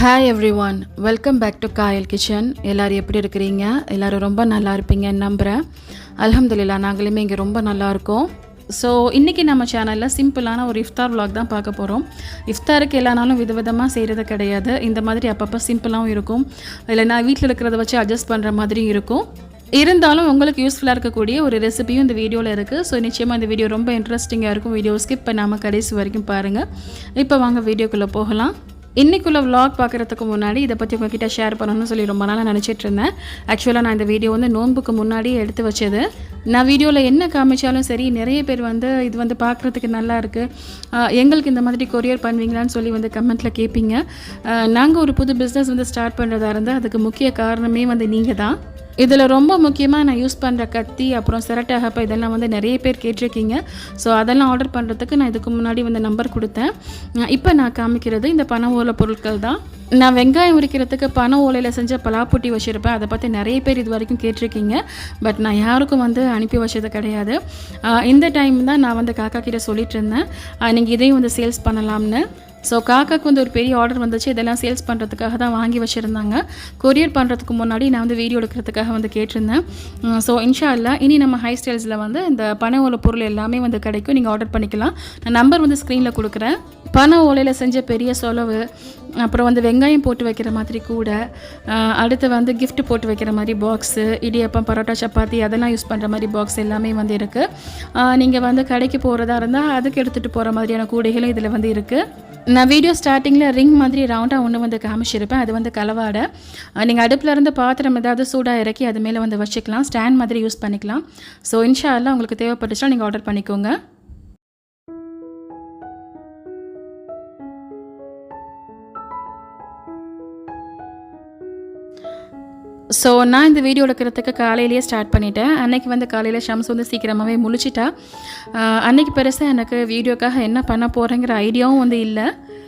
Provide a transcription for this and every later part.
Hi everyone welcome back to Kayal kitchen எல்லோரும் எப்படி இருக்கிறீங்க? எல்லோரும் ரொம்ப நல்லா இருப்பீங்கன்னு நம்புகிறேன் அலமதுல்லா நாங்களுமே இங்கே ரொம்ப நல்லா இருக்கோம். ஸோ இன்றைக்கி நம்ம சேனலில் சிம்பிளான ஒரு இஃப்தார் விலாக் தான் பார்க்க போகிறோம் இஃப்தாருக்கு எல்லா நாளும் விதவிதமாக செய்கிறது கிடையாது. இந்த மாதிரி அப்பப்போ சிம்பிளாகவும் இருக்கும். இல்லைனா வீட்டில் இருக்கிறத வச்சு அட்ஜஸ்ட் பண்ணுற மாதிரி இருக்கும். இருந்தாலும் உங்களுக்கு யூஸ்ஃபுல்லாக இருக்கக்கூடிய ஒரு ரெசிபியும் இந்த வீடியோவில் இருக்குது ஸோ நிச்சயமாக இந்த வீடியோ ரொம்ப இன்ட்ரெஸ்டிங்காக இருக்கும். வீடியோ ஸ்கிப் பண்ணாமல் கடைசி வரைக்கும் பாருங்கள் இப்போ வாங்க வீடியோக்குள்ளே போகலாம். இன்றைக்குள்ள விலாக் பார்க்குறதுக்கு முன்னாடி இதை பற்றி உங்ககிட்ட ஷேர் பண்ணணும்னு சொல்லி ரொம்ப நாளாக நினச்சிட்டு இருந்தேன். ஆக்சுவலாக நான் இந்த வீடியோ வந்து நோன்புக்கு முன்னாடி எடுத்து வச்சது. நான் வீடியோவில் என்ன காமிச்சாலும் சரி நிறைய பேர் வந்து இது வந்து பார்க்குறதுக்கு நல்லா இருக்குது எங்களுக்கு இந்த மாதிரி கொரியர் பண்ணுவீங்களான்னு சொல்லி வந்து கமெண்ட்டில் கேட்பீங்க நாங்கள் ஒரு புது பிஸ்னஸ் வந்து ஸ்டார்ட் பண்ணுறதா இருந்தால் அதுக்கு முக்கிய காரணமே வந்து நீங்கள் தான் இதில் ரொம்ப முக்கியமாக நான் யூஸ் பண்ணுற கத்தி அப்புறம் சிரட்டை ஹப்பை இதெல்லாம் வந்து நிறைய பேர் கேட்டிருக்கீங்க. ஸோ அதெல்லாம் ஆர்டர் பண்ணுறதுக்கு நான் இதுக்கு முன்னாடி வந்து நம்பர் கொடுத்தேன். இப்போ நான் காமிக்கிறது இந்த பண ஓலை பொருட்கள் தான். நான் வெங்காயம் உரிக்கிறதுக்கு பனை ஓலையில் செஞ்ச பலாப்பொட்டி வச்சுருப்பேன். அதை பற்றி நிறைய பேர் இது வரைக்கும் கேட்டிருக்கீங்க. பட் நான் யாருக்கும் வந்து அனுப்பி வச்சது கிடையாது. இந்த டைம் தான் நான் வந்து காக்கா கிட்டே சொல்லிட்டு இருந்தேன். நீங்கள் இதையும் வந்து சேல்ஸ் பண்ணலாம்னு. ஸோ காக்காக்கு வந்து ஒரு பெரிய ஆர்டர் வந்துச்சு. இதெல்லாம் சேல்ஸ் பண்ணுறதுக்காக தான் வாங்கி வச்சுருந்தாங்க. கொரியர் பண்ணுறதுக்கு முன்னாடி நான் வந்து வீடியோ எடுக்கிறதுக்காக வந்து கேட்டிருந்தேன். Uh, ஸோ இன்ஷா அல்லா இனி நம்ம ஹை ஸ்டைல்ஸில் வந்து இந்த பனை ஓலை பொருள் எல்லாமே வந்து கிடைக்கும். நீங்கள் ஆர்டர் பண்ணிக்கலாம். நான் நம்பர் வந்து ஸ்க்ரீனில் கொடுக்குறேன். பனை ஓலையில் செஞ்ச பெரிய சொலவு அப்புறம் வந்து வெங்காயம் போட்டு வைக்கிற மாதிரி கூட uh, அடுத்து வந்து கிஃப்ட் போட்டு வைக்கிற மாதிரி பாக்ஸு இடியப்பம் பரோட்டா சப்பாத்தி அதெல்லாம் யூஸ் பண்ணுற மாதிரி பாக்ஸ் எல்லாமே வந்து இருக்குது uh, நீங்கள் வந்து கடைக்கு போகிறதா இருந்தால் அதுக்கு எடுத்துகிட்டு போகிற மாதிரியான கூடைகளும் இதில் வந்து இருக்குது நான் வீடியோ ஸ்டார்டிங்கில் ரிங் மாதிரி ரவுண்டாக ஒன்று வந்து காமிச்சிருப்பேன். அது வந்து கலவாடை. நீங்கள் அடுப்பில் இருந்து பாத்திரம் ஏதாவது சூடாக இறக்கி அது மேலே வந்து வச்சுக்கலாம். ஸ்டாண்ட் மாதிரி யூஸ் பண்ணிக்கலாம். ஸோ இன்ஷா எல்லாம் உங்களுக்கு தேவைப்பட்டுச்சுன்னா நீங்கள் ஆர்டர் பண்ணிக்கோங்க. ஸோ நான் இந்த வீடியோ எடுக்கிறதுக்கு காலையிலேயே ஸ்டார்ட் பண்ணிட்டேன். அன்னைக்கு வந்து காலையில் ஷம்ஸ் வந்து சீக்கிரமாகவே முழிச்சிட்டா. அன்றைக்கி அன்னைக்கு பெருசாக எனக்கு வீடியோக்காக என்ன பண்ண போகிறேங்கிற ஐடியாவும் வந்து இல்லை.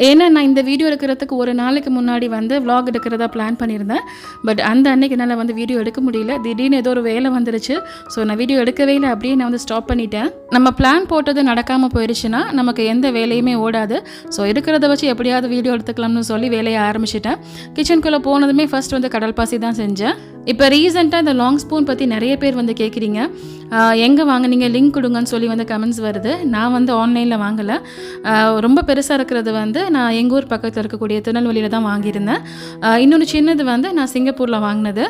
ஏன்னா நான் இந்த வீடியோ எடுக்கிறதுக்கு ஒரு நாளைக்கு முன்னாடி வந்து vlog எடுக்கிறதா பிளான் பண்ணியிருந்தேன். பட் அந்த அன்னைக்கு என்னால் வந்து வீடியோ எடுக்க முடியல. திடீர்னு ஏதோ ஒரு வேலை வந்துருச்சு. ஸோ நான் வீடியோ எடுக்கவே இல்லை. அப்படியே நான் வந்து ஸ்டாப் பண்ணிட்டேன். நம்ம பிளான் போட்டது நடக்காமல் போயிடுச்சுன்னா நமக்கு எந்த வேலையுமே ஓடாது. ஸோ இருக்கிறத வச்சு எப்படியாவது வீடியோ எடுத்துக்கலாம்னு சொல்லி வேலையை ஆரம்பிச்சிட்டேன். கிச்சனுக்குள்ளே போனதுமே ஃபர்ஸ்ட் வந்து கடல் பாசி தான் செஞ்சேன். இப்போ ரீசெண்டாக இந்த லாங் ஸ்பூன் பற்றி நிறைய பேர் வந்து கேட்குறீங்க எங்கே வாங்கினீங்க? லிங்க் கொடுங்கன்னு சொல்லி வந்து கமெண்ட்ஸ் வருது. நான் வந்து ஆன்லைனில் வாங்கலை. ரொம்ப பெருசாக இருக்கிறது வந்து நான் எங்கள் ஊர் பக்கத்தில் இருக்கக்கூடிய திருநெல்வேலியில் தான் வாங்கியிருந்தேன். இன்னொன்று சின்னது வந்து நான் சிங்கப்பூரில் வாங்கினது.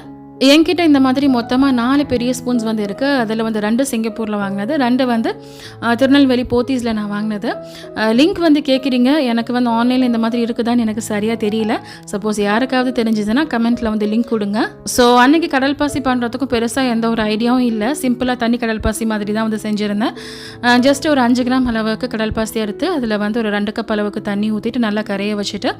என்கிட்ட இந்த மாதிரி மொத்தமாக நாலு பெரிய ஸ்பூன்ஸ் வந்து இருக்குது அதில் வந்து ரெண்டு சிங்கப்பூரில் வாங்கினது. ரெண்டு வந்து திருநெல்வேலி போத்தீஸில் நான் வாங்கினது. லிங்க் வந்து கேட்குறீங்க எனக்கு வந்து ஆன்லைனில் இந்த மாதிரி இருக்குதான்னு எனக்கு சரியாக தெரியல. சப்போஸ் யாருக்காவது தெரிஞ்சதுன்னா கமெண்ட்டில் வந்து லிங்க் கொடுங்க. ஸோ அன்றைக்கி கடல் பாசி பண்ணுறதுக்கும் பெருசாக எந்த ஒரு ஐடியாவும் இல்லை. சிம்பிளாக தண்ணி கடல் பாசி மாதிரி தான் வந்து செஞ்சுருந்தேன். ஜஸ்ட் ஒரு அஞ்சு கிராம் அளவுக்கு கடல் பாசி எடுத்து அதில் வந்து ஒரு ரெண்டு கப் அளவுக்கு தண்ணி ஊற்றிட்டு நல்லா கரைய வச்சுட்டு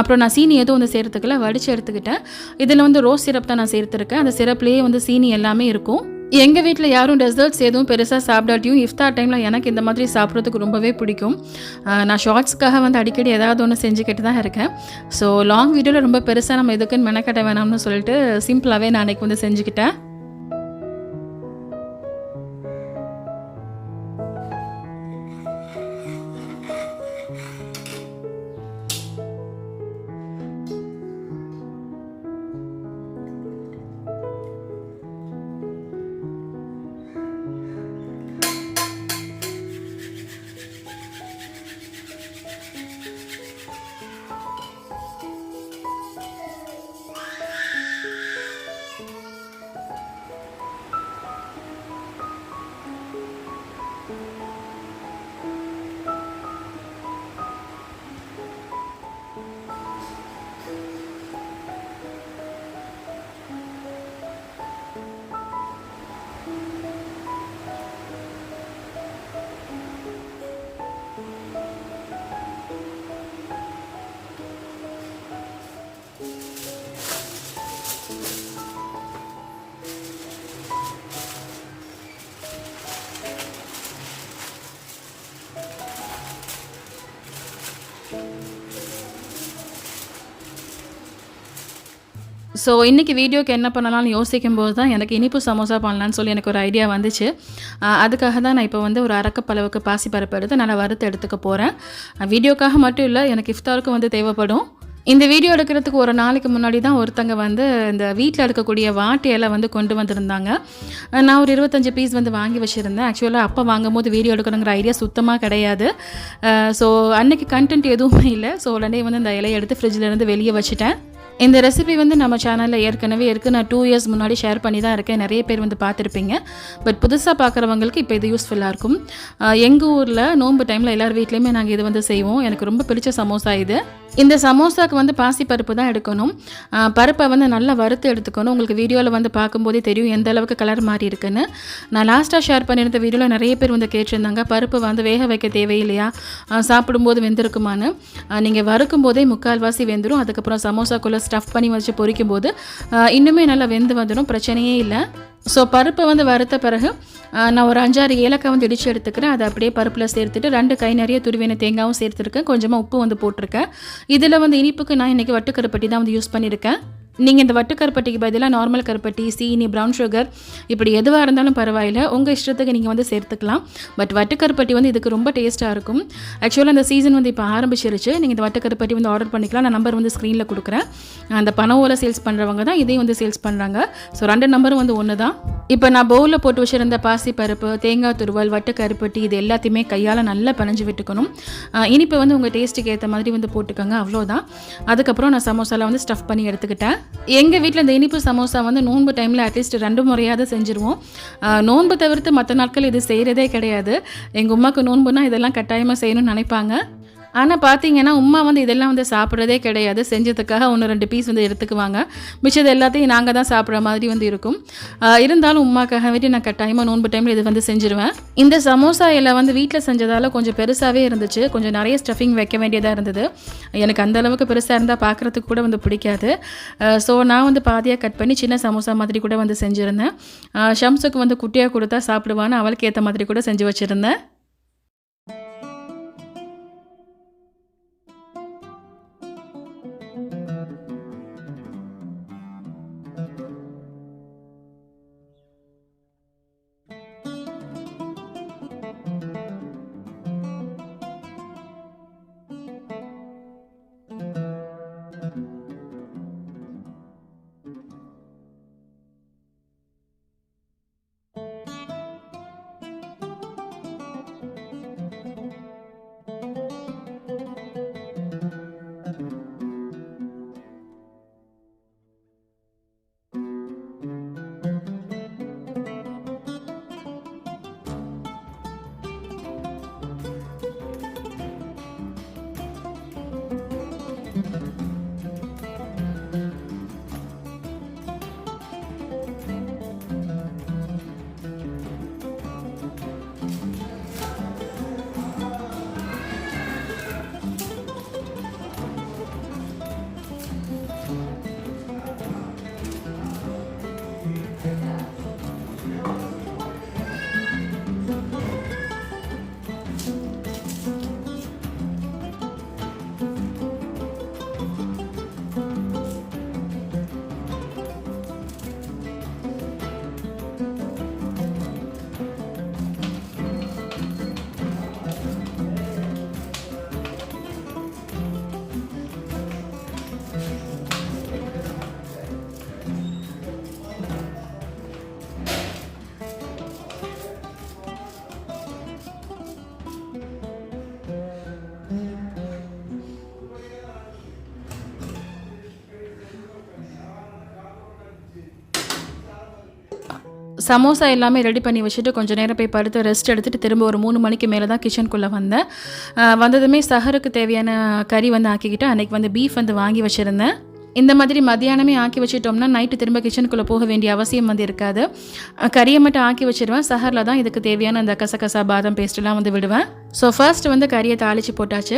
அப்புறம் நான் சீனி எதுவும் வந்து சேர்த்துக்கல வடித்து எடுத்துக்கிட்டேன். இதில் வந்து ரோஸ் சிரப் தான் நான் எடுத்திருக்கேன் அந்த சிரப்லேயே வந்து சீனி எல்லாமே இருக்கும். எங்கள் வீட்டில் யாரும் டெசர்ட்ஸ் எதுவும் பெருசாக சாப்பிடாட்டியும் இஃப்தார் டைமில் எனக்கு இந்த மாதிரி சாப்பிட்றதுக்கு ரொம்பவே பிடிக்கும். நான் ஷார்ட்ஸ்க்காக வந்து அடிக்கடி ஏதாவது ஒன்று செஞ்சுக்கிட்டு தான் இருக்கேன். ஸோ லாங் வீடியோவில் ரொம்ப பெருசாக நம்ம எதுக்குன்னு மெனக்கட்ட வேணாம்னு சொல்லிட்டு சிம்பிளாகவே நான் அன்றைக்கி வந்து செஞ்சுக்கிட்டேன். ஸோ இன்றைக்கி வீடியோக்கு என்ன பண்ணலாம்னு யோசிக்கும் போது தான் எனக்கு இனிப்பு சமோசா பண்ணலான்னு சொல்லி எனக்கு ஒரு ஐடியா வந்துச்சு. அதுக்காக தான் நான் இப்போ வந்து ஒரு அரக்கப்பளவுக்கு பாசி பாசிப்பருப்பு எடுத்து நல்லா வறுத்து எடுத்துக்க போகிறேன் வீடியோக்காக மட்டும் இல்லை எனக்கு இஃப்தாருக்கும் வந்து தேவைப்படும். இந்த வீடியோ எடுக்கிறதுக்கு ஒரு நாளைக்கு முன்னாடி தான் ஒருத்தங்க வந்து இந்த வீட்டில் இருக்கக்கூடிய வாட்டையெல்லாம் வந்து கொண்டு வந்திருந்தாங்க. நான் ஒரு இருபத்தஞ்சு பீஸ் வந்து வாங்கி வச்சுருந்தேன். ஆக்சுவலாக அப்போ வாங்கும் போது வீடியோ எடுக்கணுங்கிற ஐடியா சுத்தமாக கிடையாது. ஸோ அன்னைக்கு கண்டென்ட் எதுவுமே இல்லை. ஸோ உடனே வந்து இந்த இலையை எடுத்து ஃப்ரிட்ஜில் இருந்து வெளியே வச்சுட்டேன். இந்த ரெசிபி வந்து நம்ம சேனலில் ஏற்கனவே இருக்குது நான் டூ இயர்ஸ் முன்னாடி ஷேர் பண்ணி தான் இருக்கேன். நிறைய பேர் வந்து பார்த்துருப்பீங்க. பட் புதுசாக பார்க்குறவங்களுக்கு இப்போ இது யூஸ்ஃபுல்லாக இருக்கும். எங்கள் ஊரில் நோன்பு டைமில் எல்லார் வீட்லேயுமே நாங்கள் இது வந்து செய்வோம். எனக்கு ரொம்ப பிடிச்ச சமோசா இது. இந்த சமோசாக்கு வந்து பாசி பருப்பு தான் எடுக்கணும். பருப்பை வந்து நல்லா வறுத்து எடுத்துக்கணும். உங்களுக்கு வீடியோவில் வந்து பார்க்கும்போதே தெரியும் எந்த அளவுக்கு கலர் மாறி இருக்குன்னு. நான் லாஸ்ட்டாக ஷேர் பண்ணியிருந்த வீடியோவில் நிறைய பேர் வந்து கேட்டிருந்தாங்க. பருப்பு வந்து வேக வைக்க தேவையில்லையா? சாப்பிடும்போது வெந்திருக்குமான்னு. நீங்கள் வறுக்கும் போதே முக்கால்வாசி வெந்துடும் அதுக்கப்புறம் சமோசாக்குள்ளே ஸ்டஃப் பண்ணி வச்சு பொரிக்கும் போது இன்னுமே நல்லா வெந்து வந்துடும் பிரச்சனையே இல்லை. ஸோ பருப்பை வந்து வறுத்த பிறகு நான் ஒரு அஞ்சாறு ஏலக்காய் வந்து இடித்து எடுத்துக்கிறேன். அதை அப்படியே பருப்பில் சேர்த்துட்டு ரெண்டு கை நிறைய துருவின தேங்காயும் சேர்த்துருக்கேன். கொஞ்சமாக உப்பு வந்து போட்டிருக்கேன். இதில் வந்து இனிப்புக்கு நான் இன்றைக்கி வட்டுக்கருப்பட்டி தான் வந்து யூஸ் பண்ணியிருக்கேன். நீங்கள் இந்த வட்டுக்கருப்பட்டிக்கு பதிலாக நார்மல் கருப்பட்டி சீனி ப்ரௌன் சுகர் இப்படி எதுவாக இருந்தாலும் பரவாயில்ல. உங்கள் இஷ்டத்துக்கு நீங்கள் வந்து சேர்த்துக்கலாம். பட் வட்டுக்கருப்பட்டி வந்து இதுக்கு ரொம்ப டேஸ்ட்டாக இருக்கும். ஆக்சுவலாக அந்த சீசன் வந்து இப்போ ஆரம்பிச்சிருச்சு. நீங்கள் இந்த வட்டுக்கருப்பட்டி வந்து ஆர்டர் பண்ணிக்கலாம். நான் நம்பர் வந்து ஸ்க்ரீனில் கொடுக்குறேன். அந்த பணவோல சேல்ஸ் பண்ணுறவங்க தான் இதையும் வந்து சேல்ஸ் பண்ணுறாங்க ஸோ ரெண்டு நம்பரும் வந்து ஒன்று தான் இப்போ நான் பவுலில் போட்டு வச்சுருந்த பாசி பருப்பு தேங்காய் துருவல் வட்டுக்கருப்பட்டி இது எல்லாத்தையுமே கையால் நல்லா பனைஞ்சு விட்டுக்கணும். இனிப்பு வந்து உங்கள் டேஸ்ட்டுக்கு ஏற்ற மாதிரி வந்து போட்டுக்கோங்க. அவ்வளோதான் அதுக்கப்புறம் நான் சமோசாவில் வந்து ஸ்டஃப் பண்ணி எடுத்துக்கிட்டேன். எங்கள் வீட்டில் இந்த இனிப்பு சமோசா வந்து நோன்பு டைமில் அட்லீஸ்ட் ரெண்டு முறையாவது செஞ்சுருவோம். நோன்பு தவிர்த்து மற்ற நாட்கள் இது செய்கிறதே கிடையாது. எங்கள் உமாக்கு நோன்புனா இதெல்லாம் கட்டாயமாக செய்யணும்னு நினைப்பாங்க. ஆனால் பார்த்தீங்கன்னா உமா வந்து இதெல்லாம் வந்து சாப்பிட்றதே கிடையாது. செஞ்சதுக்காக ஒன்று ரெண்டு பீஸ் வந்து எடுத்துக்குவாங்க. மிச்சது எல்லாத்தையும் நாங்கள் தான் சாப்பிட்ற மாதிரி வந்து இருக்கும். இருந்தாலும் உமாக்காக வேண்டி நான் கட்டாயமாக நோன்பு டைமில் இது வந்து செஞ்சுருவேன். இந்த சமோசா இலை வந்து வீட்டில் செஞ்சதால் கொஞ்சம் பெருசாகவே இருந்துச்சு. கொஞ்சம் நிறைய ஸ்டஃபிங் வைக்க வேண்டியதாக இருந்தது. எனக்கு அந்த அளவுக்கு பெருசாக இருந்தால் பார்க்குறதுக்கு கூட வந்து பிடிக்காது. ஸோ நான் வந்து பாதியாக கட் பண்ணி சின்ன சமோசா மாதிரி கூட வந்து செஞ்சுருந்தேன். ஷம்ஸுக்கு வந்து குட்டியாக கொடுத்தா சாப்பிடுவான்னு அவளுக்கு ஏற்ற மாதிரி கூட செஞ்சு வச்சுருந்தேன். சமோசா எல்லாமே ரெடி பண்ணி வச்சுட்டு கொஞ்சம் நேரம் போய் படுத்து ரெஸ்ட் எடுத்துகிட்டு திரும்ப ஒரு மூணு மணிக்கு மேலே தான் கிச்சனுக்குள்ளே வந்தேன் வந்ததுமே சஹருக்கு தேவையான கறி வந்து ஆக்கிக்கிட்டு அன்னைக்கு வந்து பீஃப் வந்து வாங்கி வச்சுருந்தேன். இந்த மாதிரி மத்தியானமே ஆக்கி வச்சிட்டோம்னா நைட்டு திரும்ப கிச்சனுக்குள்ளே போக வேண்டிய அவசியம் வந்து இருக்காது. கறியை மட்டும் ஆக்கி வச்சிருவேன். சஹரில் தான் இதுக்கு தேவையான அந்த கசகசா பாதம் பேஸ்ட்லாம் வந்து விடுவேன். ஸோ ஃபர்ஸ்ட் வந்து கறியை தாளித்து போட்டாச்சு.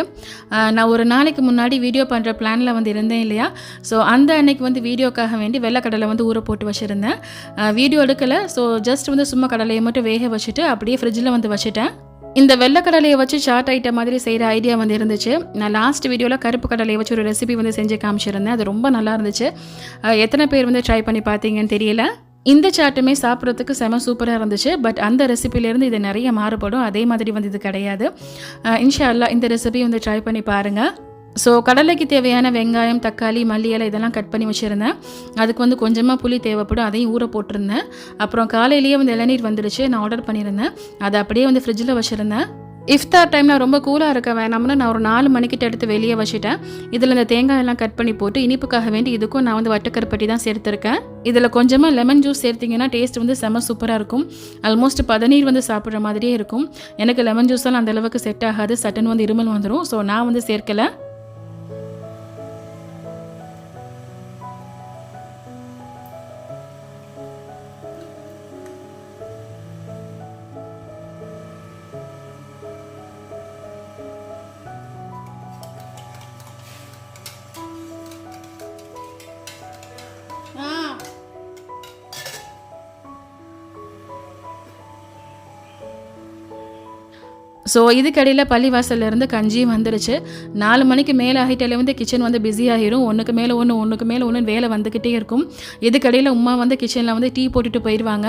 நான் ஒரு நாளைக்கு முன்னாடி வீடியோ பண்ணுற பிளானில் வந்து இருந்தேன் இல்லையா? ஸோ அந்த அன்னைக்கு வந்து வீடியோக்காக வேண்டி வெள்ளைக்கடலை வந்து ஊற போட்டு வச்சுருந்தேன். வீடியோ எடுக்கலை. ஸோ ஜஸ்ட் வந்து சும்மா கடலையை மட்டும் வேக வச்சுட்டு அப்படியே ஃப்ரிட்ஜில் வந்து வச்சுட்டேன். இந்த வெள்ளைக்கடலையை வச்சு சாட் ஐட்டம் மாதிரி செய்கிற ஐடியா வந்து இருந்துச்சு. நான் லாஸ்ட் வீடியோவில் கருப்பு கடலையை வச்சு ஒரு ரெசிபி வந்து செஞ்சு காமிச்சிருந்தேன். அது ரொம்ப நல்லா இருந்துச்சு. எத்தனை பேர் வந்து ட்ரை பண்ணி பார்த்தீங்கன்னு தெரியல. இந்த சாட்டுமே சாப்பிட்றதுக்கு செம சூப்பராக இருந்துச்சு. பட் அந்த ரெசிபிலேருந்து இது நிறைய மாறுபடும். அதே மாதிரி வந்து இது கிடையாது. இன்ஷா அல்லா இந்த ரெசிபி வந்து ட்ரை பண்ணி பாருங்கள் ஸோ கடலைக்கு தேவையான வெங்காயம் தக்காளி மல்லி இலை இதெல்லாம் கட் பண்ணி வச்சுருந்தேன். அதுக்கு வந்து கொஞ்சமாக புளி தேவைப்படும் அதையும் ஊற போட்டிருந்தேன். அப்புறம் காலையிலேயே வந்து இளநீர் வந்துடுச்சு நான் ஆர்டர் பண்ணியிருந்தேன். அதை அப்படியே வந்து ஃப்ரிட்ஜில் வச்சுருந்தேன். இஃப்தார் டைமில் ரொம்ப கூலாக இருக்க வேணாம்னு நான் ஒரு நாலு மணிக்கிட்ட எடுத்து வெளியே வச்சுட்டேன். இதில் இந்த தேங்காயெல்லாம் கட் பண்ணி போட்டு இனிப்புக்காக வேண்டி இதுக்கும் நான் வந்து வட்டக்கருப்பட்டி தான் சேர்த்துருக்கேன். இதில் கொஞ்சமாக லெமன் ஜூஸ் சேர்த்திங்கன்னா டேஸ்ட் வந்து செம சூப்பராக இருக்கும். ஆல்மோஸ்ட் பதநீர் வந்து சாப்பிட்ற மாதிரியே இருக்கும். எனக்கு லெமன் ஜூஸெல்லாம் அந்தளவுக்கு செட் ஆகாது. சட்டன் வந்து இருமல் வந்துடும் ஸோ நான் வந்து சேர்க்கலை. ஸோ இதுக்கடையில் பள்ளிவாசல்ல இருந்து கஞ்சியும் வந்துருச்சு. நாலு மணிக்கு மேலே ஆகிட்டாலே வந்து கிச்சன் வந்து பிஸி ஆகிரும் ஒன்றுக்கு மேலே ஒன்று ஒன்றுக்கு மேலே ஒன்று வேலை வந்துக்கிட்டே இருக்கும். இதுக்கடையில் உமா வந்து கிச்சனில் வந்து டீ போட்டுட்டு போயிடுவாங்க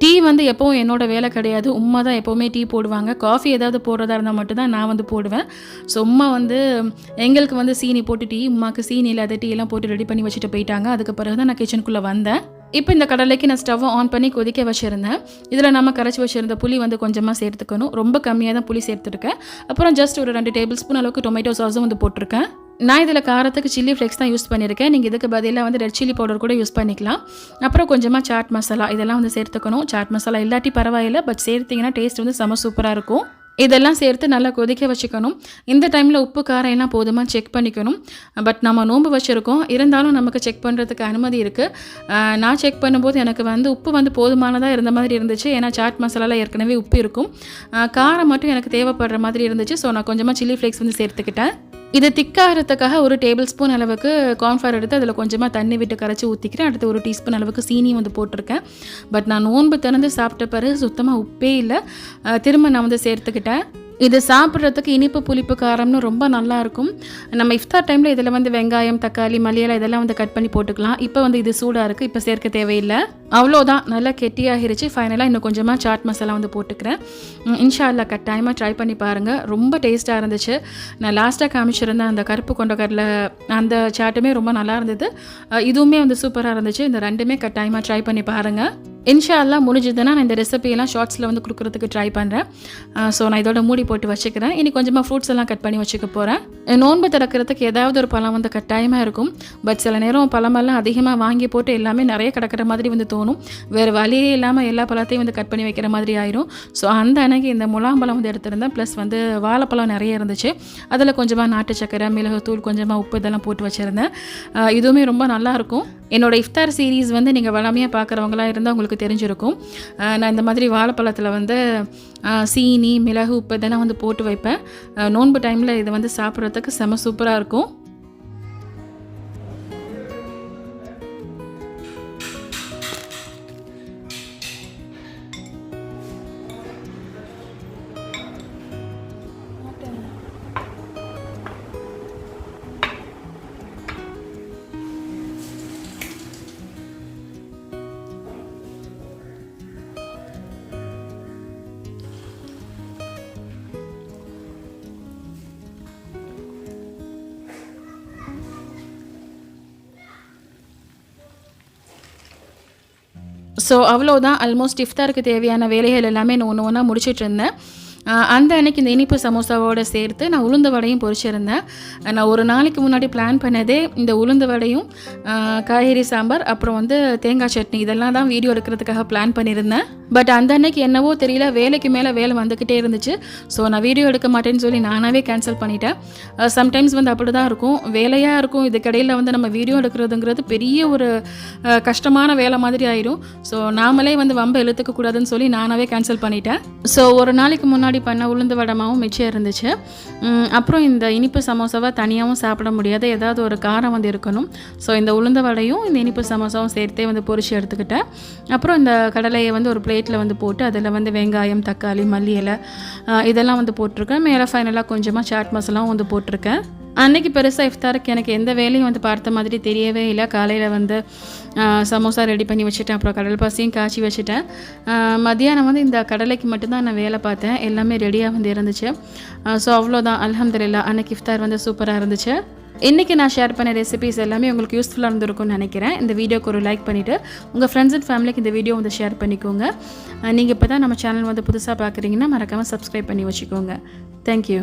டீ வந்து எப்போவும் என்னோட வேலை கிடையாது. உமா தான் எப்போவுமே டீ போடுவாங்க. காஃபி ஏதாவது போடுறதா இருந்தால் மட்டும்தான் நான் வந்து போடுவேன். ஸோ உமா வந்து எங்களுக்கு வந்து சீனி போட்டு டீ உமாவுக்கு சீனி இல்லாத டீ எல்லாம் போட்டு ரெடி பண்ணி வச்சுட்டு போயிட்டாங்க. அதுக்கு பிறகு தான் நான் கிச்சனுக்குள்ளே வந்தேன். இப்போ இந்த கடலைக்கு நான் ஸ்டவ்வை ஆன் பண்ணி கொதிக்க வச்சுருந்தேன். இதில் நம்ம கரைச்சி வச்சுருந்த புளி வந்து கொஞ்சமாக சேர்த்துக்கணும். ரொம்ப கம்மியாக தான் புளி சேர்த்துருக்கேன். அப்புறம் ஜஸ்ட் ஒரு ரெண்டு டேபிள் ஸ்பூன் அளவுக்கு டொமேட்டோ சாஸும் வந்து போட்டிருக்கேன். நான் இதில் காரத்துக்கு சில்லி ஃப்ளெக்ஸ் தான் யூஸ் பண்ணியிருக்கேன். நீங்கள் இதுக்கு பதிலாக வந்து ரெட் சில்லி பவுடர் கூட யூஸ் பண்ணிக்கலாம். அப்புறம் கொஞ்சமாக சாட் மசாலா இதெல்லாம் வந்து சேர்த்துக்கணும். சாட் மசாலா இல்லாட்டி பரவாயில்லை பட் சேர்த்திங்கன்னா டேஸ்ட் வந்து செம சூப்பராக இருக்கும். இதெல்லாம் சேர்த்து நல்லா கொதிக்க வச்சுக்கணும். இந்த டைமில் உப்பு காரம் எல்லாம் போதுமா செக் பண்ணிக்கணும். பட் நம்ம நோன்பு வச்சுருக்கோம். இருந்தாலும் நமக்கு செக் பண்ணுறதுக்கு அனுமதி இருக்குது நான் செக் பண்ணும்போது எனக்கு வந்து உப்பு வந்து போதுமானதாக இருந்த மாதிரி இருந்துச்சு. ஏன்னா சாட் மசாலாவில் ஏற்கனவே உப்பு இருக்கும். காரம் மட்டும் எனக்கு தேவைப்படுற மாதிரி இருந்துச்சு. ஸோ நான் கொஞ்சமாக சில்லி ஃப்ளேக்ஸ் வந்து சேர்த்துக்கிட்டேன். இது திக்காகிறதுக்காக ஒரு டேபிள் ஸ்பூன் அளவுக்கு கார்ன்ஃப்ளவர் எடுத்து அதில் கொஞ்சமாக தண்ணி விட்டு கரைச்சி ஊற்றிக்கிறேன் அடுத்து ஒரு டீஸ்பூன் அளவுக்கு சீனி வந்து போட்டிருக்கேன். பட் நான் நோன்பு திறந்து சாப்பிட்ட பிறகு சுத்தமாக உப்பே இல்லை. திரும்ப நான் வந்து சேர்த்துக்கிட்டேன். இது சாப்பிட்றதுக்கு இனிப்பு புளிப்பு காரம்னு ரொம்ப நல்லா இருக்கும் நம்ம இஃப்தார் டைமில் இதில் வந்து வெங்காயம் தக்காளி மல்லியலை இதெல்லாம் வந்து கட் பண்ணி போட்டுக்கலாம். இப்போ வந்து இது சூடாக இருக்குது இப்போ சேர்க்க தேவையில்லை. அவ்வளோதான் நல்லா கெட்டியாகிருச்சு. ஃபைனலாக இன்னும் கொஞ்சமாக சாட் மசாலா வந்து போட்டுக்கிறேன். இன்ஷா அல்லா கட்டாயமாக ட்ரை பண்ணி பாருங்கள் ரொம்ப டேஸ்ட்டாக இருந்துச்சு. நான் லாஸ்ட்டாக காமிச்சிருந்த அந்த கருப்பு கொண்ட கடலை அந்த சாட்டுமே ரொம்ப நல்லா இருந்தது. இதுவுமே வந்து சூப்பராக இருந்துச்சு. இந்த ரெண்டுமே கட்டாயமாக ட்ரை பண்ணி பாருங்கள் இன்ஷால்லாம் முடிஞ்சதுன்னா நான் இந்த ரெசிபியெல்லாம் ஷார்ட்ஸில் வந்து கொடுக்குறதுக்கு ட்ரை பண்ணுறேன் ஸோ நான் இதோட மூடி போட்டு வச்சுக்கிறேன். இனி கொஞ்சமாக ஃப்ரூட்ஸ் எல்லாம் கட் பண்ணி வச்சுக்க போகிறேன் நோன்பு திறக்கிறதுக்கு ஏதாவது ஒரு பழம் வந்து கட்டாயமாக இருக்கும். பட் சில நேரம் பழமெல்லாம் அதிகமாக வாங்கி போட்டு எல்லாமே நிறைய கிடக்கிற மாதிரி வந்து தோணும். வேறு வழியே இல்லாமல் எல்லா பழத்தையும் வந்து கட் பண்ணி வைக்கிற மாதிரி ஆயிரும். ஸோ அந்த அன்னைக்கு இந்த முலாம்பழம் வந்து எடுத்திருந்தேன். ப்ளஸ் வந்து வாழைப்பழம் நிறைய இருந்துச்சு. அதில் கொஞ்சமாக நாட்டு சக்கரை மிளகுத்தூள் கொஞ்சமாக உப்பு இதெல்லாம் போட்டு வச்சுருந்தேன். இதுவுமே ரொம்ப நல்லாயிருக்கும் என்னோடய இஃப்தார் சீரீஸ் வந்து நீங்கள் வளமையாக பார்க்குறவங்களா இருந்தால் உங்களுக்கு தெரிஞ்சிருக்கும். நான் இந்த மாதிரி வாழைப்பழத்தில் வந்து சீனி மிளகு உப்பு இதெல்லாம் வந்து போட்டு வைப்பேன். நோன்பு டைமில் இதை வந்து சாப்பிட்றதுக்கு செம சூப்பராக இருக்கும். ஸோ அவ்வளோதான் ஆல்மோஸ்ட் இஃப்தாருக்கு தேவையான வேலைகள் எல்லாமே நான் ஒன்று ஒன்றா முடிச்சிட்டு இருந்தேன். அந்த அன்னைக்கு இந்த இனிப்பு சமோசாவோடு சேர்த்து நான் உளுந்து வடையும் பொரிச்சிருந்தேன் நான் ஒரு நாளைக்கு முன்னாடி பிளான் பண்ணதே இந்த உளுந்து வடையும் காய்கறி சாம்பார் அப்புறம் வந்து தேங்காய் சட்னி. இதெல்லாம் தான் வீடியோ எடுக்கிறதுக்காக பிளான் பண்ணியிருந்தேன். பட் அந்த அன்னைக்கு என்னவோ தெரியல வேலைக்கு மேலே வேலை வந்துக்கிட்டே இருந்துச்சு. ஸோ நான் வீடியோ எடுக்க மாட்டேன்னு சொல்லி நானாகவே கேன்சல் பண்ணிட்டேன். Uh, சம்டைம்ஸ் வந்து அப்படி தான் இருக்கும். வேலையாக இருக்கும் இதுக்கடையில் வந்து நம்ம வீடியோ எடுக்கிறதுங்கிறது பெரிய ஒரு uh, கஷ்டமான வேலை மாதிரி ஆயிடும் ஸோ நாமளே வந்து வம்ப இழுத்துக்க கூடாதுன்னு சொல்லி நானாகவே கேன்சல் பண்ணிட்டேன். ஸோ ஒரு நாளைக்கு முன்னாடி பண்ண உளுந்து வடமாவும் மிச்சம் இருந்துச்சு. அப்புறம் இந்த இனிப்பு சமோசாவை தனியாகவும் சாப்பிட முடியாது ஏதாவது ஒரு காரம் வந்து இருக்கணும். ஸோ இந்த உளுந்த வடையும் இந்த இனிப்பு சமோசாவும் சேர்த்தே வந்து பொறிச்சு எடுத்துக்கிட்டேன். அப்புறம் இந்த கடலையை வந்து ஒரு பிளேட்டில் வந்து போட்டு அதில் வந்து வெங்காயம் தக்காளி மல்லி இலை இதெல்லாம் வந்து போட்டிருக்கேன். மேலே ஃபைனலாக கொஞ்சமாக சாட் மசாலாவும் வந்து போட்டிருக்கேன். அன்றைக்கி பெருசாக இஃப்தாருக்கு எனக்கு எந்த வேலையும் வந்து பார்த்த மாதிரி தெரியவே இல்லை. காலையில் வந்து சமோசா ரெடி பண்ணி வச்சுட்டேன். அப்புறம் கடல் பாசியும் காய்ச்சி வச்சுட்டேன். மதியானம் வந்து இந்த கடலைக்கு மட்டும்தான் நான் வேலை பார்த்தேன். எல்லாமே ரெடியாக வந்து இருந்துச்சு. ஸோ அவ்வளோதான் அலமதுல்லா அன்னைக்கு இஃப்தார் வந்து சூப்பராக இருந்துச்சு. இன்றைக்கி நான் ஷேர் பண்ண ரெசிபிஸ் எல்லாமே உங்களுக்கு யூஸ்ஃபுல்லாக இருந்திருக்கும்னு நினைக்கிறேன். இந்த வீடியோக்கு ஒரு லைக் பண்ணிவிட்டு உங்கள் ஃப்ரெண்ட்ஸ் அண்ட் ஃபேமிலிக்கு இந்த வீடியோ வந்து ஷேர் பண்ணிக்கோங்க. நீங்கள் இப்போ தான் நம்ம சேனல் வந்து புதுசாக பார்க்குறீங்கன்னா மறக்காமல் சப்ஸ்கிரைப் பண்ணி வச்சுக்கோங்க. தேங்க்யூ